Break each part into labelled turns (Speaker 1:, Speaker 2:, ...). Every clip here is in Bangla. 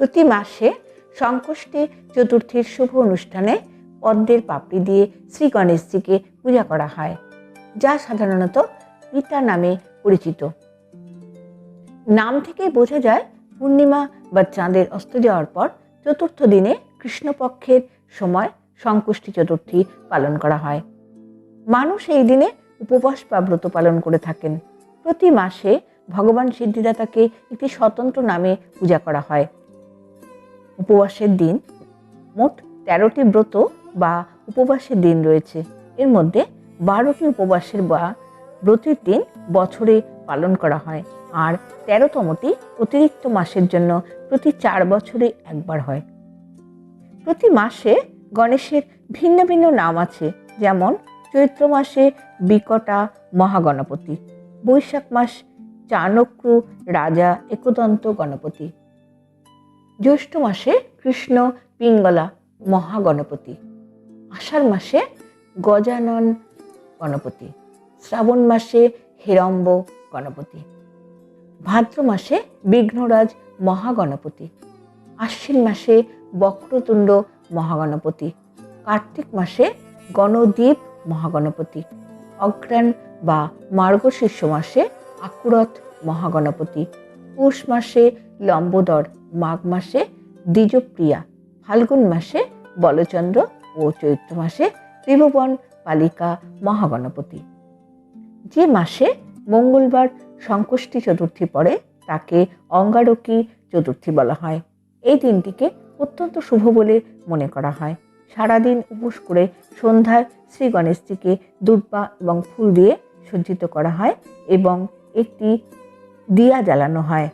Speaker 1: প্রতি মাসে সংকষ্টে চতুর্থীর শুভ অনুষ্ঠানে পদ্মের পাপড়ি দিয়ে শ্রী গণেশজিকে পূজা করা হয়, যা সাধারণত পিতা নামে পরিচিত। নাম থেকে বোঝা যায় পূর্ণিমা বা চাঁদের অস্ত যাওয়ার পর চতুর্থ দিনে কৃষ্ণপক্ষের সময় সংকুষ্টি চতুর্থী পালন করা হয়। মানুষ এই দিনে উপবাস বা ব্রত পালন করে থাকেন। প্রতি মাসে ভগবান সিদ্ধিদাতাকে একটি স্বতন্ত্র নামে পূজা করা হয়। উপবাসের দিন, মোট তেরোটি ব্রত বা উপবাসের দিন রয়েছে। এর মধ্যে বারোটি উপবাসের বা ব্রতের দিন বছরে পালন করা হয় আর তেরোতমটি অতিরিক্ত মাসের জন্য প্রতি চার বছরে একবার হয়। প্রতি মাসে গণেশের ভিন্ন ভিন্ন নাম আছে, যেমন চৈত্র মাসে বিকটা মহাগণপতি, বৈশাখ মাস চাণক্য রাজা একদন্ত গণপতি জ্যৈষ্ঠ মাসে কৃষ্ণ পিঙ্গলা মহাগণপতি। আষাঢ় মাসে গজানন গণপতি। শ্রাবণ মাসে হেরম্ব গণপতি। ভাদ্র মাসে বিঘ্নরাজ মহাগণপতি। আশ্বিন মাসে বক্রতুণ্ড মহাগণপতি। কার্তিক মাসে গণদ্বীপ মহাগণপতি। অগ্রাণ বা মার্গশীর্ষ মাসে আকুরত মহাগণপতি। পৌষ মাসে লম্বোদর, মাঘ মাসে দ্বিজপ্রিয়া, ফাল্গুন মাসে বলচন্দ্র ও চৈত্র মাসে ত্রিভুবন পালিকা মহাগণপতি। যে মাসে মঙ্গলবার সংকষ্টি চতুর্থী পড়ে, তাকে অঙ্গারকী চতুর্থী বলা হয়। এই দিনটিকে অত্যন্ত শুভ বলে মনে করা হয়। সারাদিন উপোস করে সন্ধ্যায় শ্রী গণেশজিকে দুর্বা এবং ফুল দিয়ে সজ্জিত করা হয় এবং একটি দিয়া জ্বালানো হয়।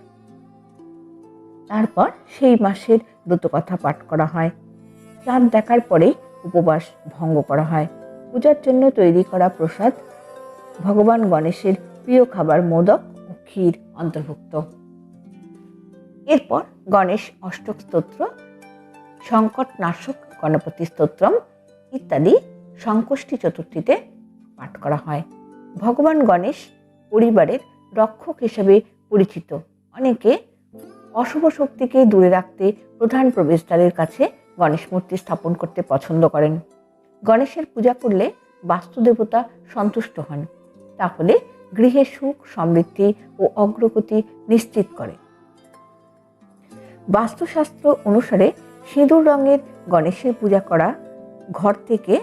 Speaker 1: তারপর সেই মাসের ব্রতকথা পাঠ করা হয়। চাঁদ দেখার পরেই উপবাস ভঙ্গ করা হয়। পূজার জন্য তৈরি করা প্রসাদ ভগবান গণেশের প্রিয় খাবার মোদক ও ক্ষীর অন্তর্ভুক্ত। এরপর গণেশ অষ্টক স্তোত্র সংকট নাশক গণপতি স্তোত্রম ইত্যাদি সংকষ্টি চতুর্থীতে পাঠ করা হয়। ভগবান গণেশ পরিবারের রক্ষক হিসেবে পরিচিত। অনেকে অশুভ শক্তিকে দূরে রাখতে প্রধান প্রবেশদ্বারের কাছে গণেশ মূর্তি স্থাপন করতে পছন্দ করেন। গণেশের পূজা করলে বাস্তুদেবতা সন্তুষ্ট হন, তাহলে গৃহে সুখ, সমৃদ্ধি ও অগ্রগতি নিশ্চিত করে। বাস্তুশাস্ত্র অনুসারে সিঁদুর রঙের গণেশের পূজা করা ঘর থেকে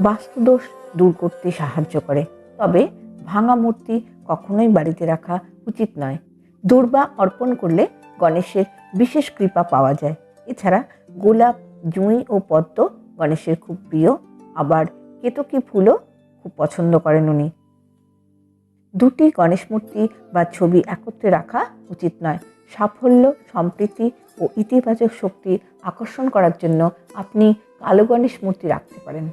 Speaker 1: বাস্তুদোষ দূর করতে সাহায্য করে। তবে ভাঙা মূর্তি কখনোই বাড়িতে রাখা উচিত নয়। দুর্বা অর্পণ করলে গণেশের বিশেষ কৃপা পাওয়া যায়। এছাড়া গোলাপ, জুঁই ও পদ্ম গণেশের খুব প্রিয়। আবার কেতকী ফুলও খুব পছন্দ করেন উনি। দুটি গণেশ মূর্তি বা ছবি একত্রে রাখা উচিত নয়। সাফল্য, সম্প্রীতি ও ইতিবাচক শক্তি আকর্ষণ করার জন্য আপনি কালো গণেশ মূর্তি রাখতে পারেন।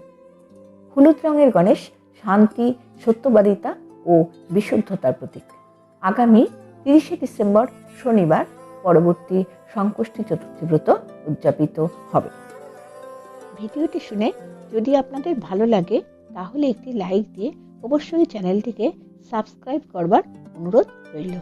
Speaker 1: হলুদ রঙের গণেশ শান্তি, সত্যবাদিতা ও বিশুদ্ধতার প্রতীক। আগামী তিরিশে ডিসেম্বর শনিবার পরবর্তী সংকোষ্ঠী চতুর্থী ব্রত উদযাপিত হবে। ভিডিওটি শুনে যদি আপনাদের ভালো লাগে, তাহলে একটি লাইক দিয়ে অবশ্যই চ্যানেলটিকে সাবস্ক্রাইব করবার অনুরোধ রইল।